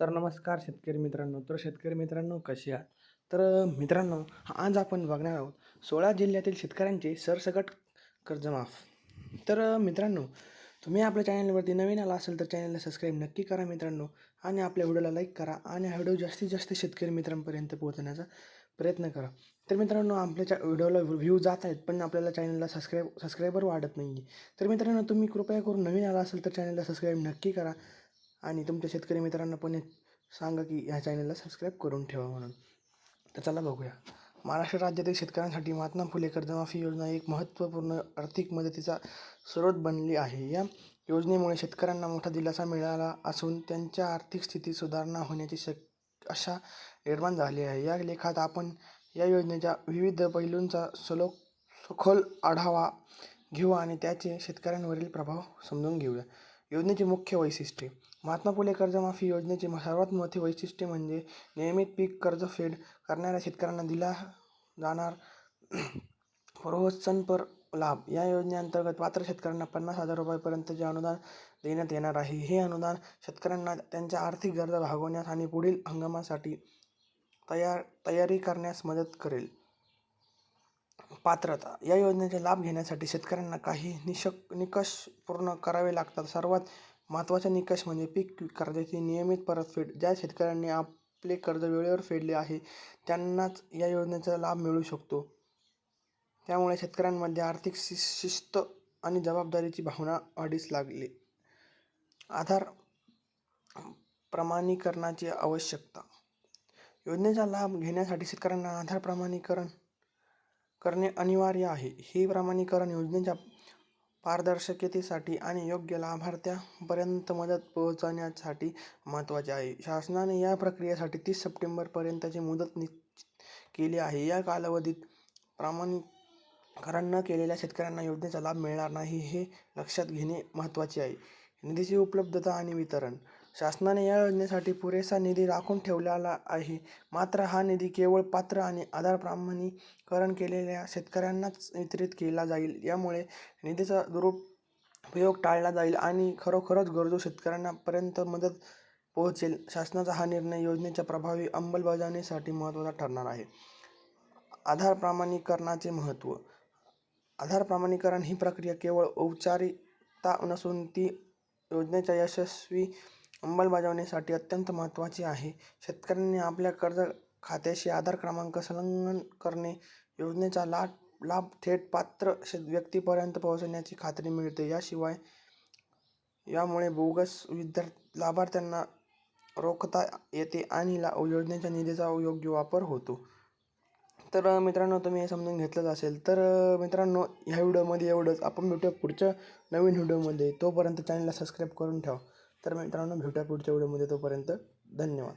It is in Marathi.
तर नमस्कार शेतकरी मित्रांनो. तर शेतकरी मित्रांनो कसे आहात? तर मित्रांनो आज आपण बघणार आहोत सोळा जिल्ह्यातील शेतकऱ्यांचे सरसकट कर्जमाफ तर मित्रांनो तुम्ही आपल्या चॅनलवरती नवीन आला असेल तर चॅनलला सबस्क्राईब नक्की करा मित्रांनो आणि आपल्या व्हिडिओला लाईक करा आणि हा व्हिडिओ जास्तीत जास्त शेतकरी मित्रांपर्यंत पोहोचण्याचा प्रयत्न करा. तर मित्रांनो आपल्या चा व्हिडिओला व्ह्यू जात आहेत पण आपल्याला चॅनलला सबस्क्राईब सबस्क्रायबर वाढत नाही आहे तर मित्रांनो तुम्ही कृपया करून नवीन आला असेल तर चॅनलला सबस्क्राईब नक्की करा आणि तुमच्या शेतकरी मित्रांना पण सांगा की ह्या चॅनलला सबस्क्राईब करून ठेवा म्हणून. तर चला बघूया. महाराष्ट्र राज्यातील शेतकऱ्यांसाठी महात्मा फुले कर्जमाफी योजना एक महत्त्वपूर्ण आर्थिक मदतीचा स्रोत बनली आहे. या योजनेमुळे शेतकऱ्यांना मोठा दिलासा मिळाला असून त्यांच्या आर्थिक स्थितीत सुधारणा होण्याची शक आशा निर्माण झाली आहे. या लेखात आपण या योजनेच्या विविध पैलूंचा सलो सखोल आढावा घेऊ आणि त्याचे शेतकऱ्यांवरील प्रभाव समजून घेऊया. योजनेची मुख्य वैशिष्ट्ये. महात्मा फुले कर्जमाफी योजनेचे सर्वात मोठे वैशिष्ट्य म्हणजे नियमित पीक कर्जफेड करणाऱ्या शेतकऱ्यांना दिला जाणार प्रोत्साहनपर लाभ. या योजनेअंतर्गत पात्र शेतकऱ्यांना पन्नास हजार रुपयापर्यंतचे अनुदान देण्यात येणार आहे. हे अनुदान शेतकऱ्यांना त्यांच्या आर्थिक गरजा भागवण्यास आणि पुढील हंगामासाठी तयार तयारी करण्यास मदत करेल. पात्रता. या योजनेचा लाभ घेण्यासाठी शेतकऱ्यांना काही निशक निकष पूर्ण करावे लागतात. सर्वात महत्त्वाचा निकष म्हणजे पीक कर्जाची नियमित परतफेड. ज्या शेतकऱ्यांनी आपले कर्ज वेळेवर फेडले आहे त्यांनाच या योजनेचा लाभ मिळू शकतो. त्यामुळे शेतकऱ्यांमध्ये आर्थिक शि शिस्त आणि जबाबदारीची भावना वाढीस लागली. आधार प्रमाणीकरणाची आवश्यकता. योजनेचा लाभ घेण्यासाठी शेतकऱ्यांना आधार प्रमाणीकरण करणे अनिवार्य आहे. ही प्रमाणीकरण योजनेच्या पारदर्शकतेसाठी आणि योग्य लाभार्थ्यापर्यंत मदत पोहोचवण्यासाठी महत्त्वाचे आहे. शासनाने या प्रक्रियेसाठी तीस सप्टेंबरपर्यंतची मुदत निश्चित केली आहे. या कालावधीत प्रमाणीकरण न केलेल्या शेतकऱ्यांना योजनेचा लाभ मिळणार नाही हे लक्षात घेणे महत्त्वाचे आहे. निधीची उपलब्धता आणि वितरण शासनाने या योजनेसाठी पुरेसा निधी राखून ठेवलेला आहे. मात्र हा निधी केवळ पात्र आणि आधार प्रमाणीकरण केलेल्या शेतकऱ्यांनाच वितरित केला जाईल. यामुळे निधीचा दुरुपयोग टाळला जाईल आणि खरोखरच गरजू शेतकऱ्यांपर्यंत मदत पोहोचेल. शासनाचा हा निर्णय योजनेच्या प्रभावी अंमलबजावणीसाठी महत्त्वाचा ठरणार आहे. आधार प्रमाणीकरणाचे महत्त्व. आधार प्रमाणीकरण ही प्रक्रिया केवळ औपचारिकता नसून ती योजनेच्या यशस्वी अंमलबजावणीसाठी अत्यंत महत्त्वाची आहे. शेतकऱ्यांनी आपल्या कर्ज खात्याशी आधार क्रमांक संलग्न करणे योजनेचा लाभ लाभ थेट पात्र शेत व्यक्तीपर्यंत पोहोचण्याची खात्री मिळते. याशिवाय यामुळे बोगस विद्यार्थी लाभार्थ्यांना रोखता येते आणि ला योजनेच्या निधीचा योग्य वापर होतो. तर मित्रांनो तुम्ही हे समजून घेतलंच असेल. तर मित्रांनो ह्या व्हिडिओमध्ये एवढंच. आपण भेटूया पुढच्या नवीन व्हिडिओमध्ये. तोपर्यंत चॅनलला सबस्क्राईब करून ठेवा. तर मित्रांनो भेटूया पुढच्या व्हिडिओमध्ये तोपर्यंत धन्यवाद.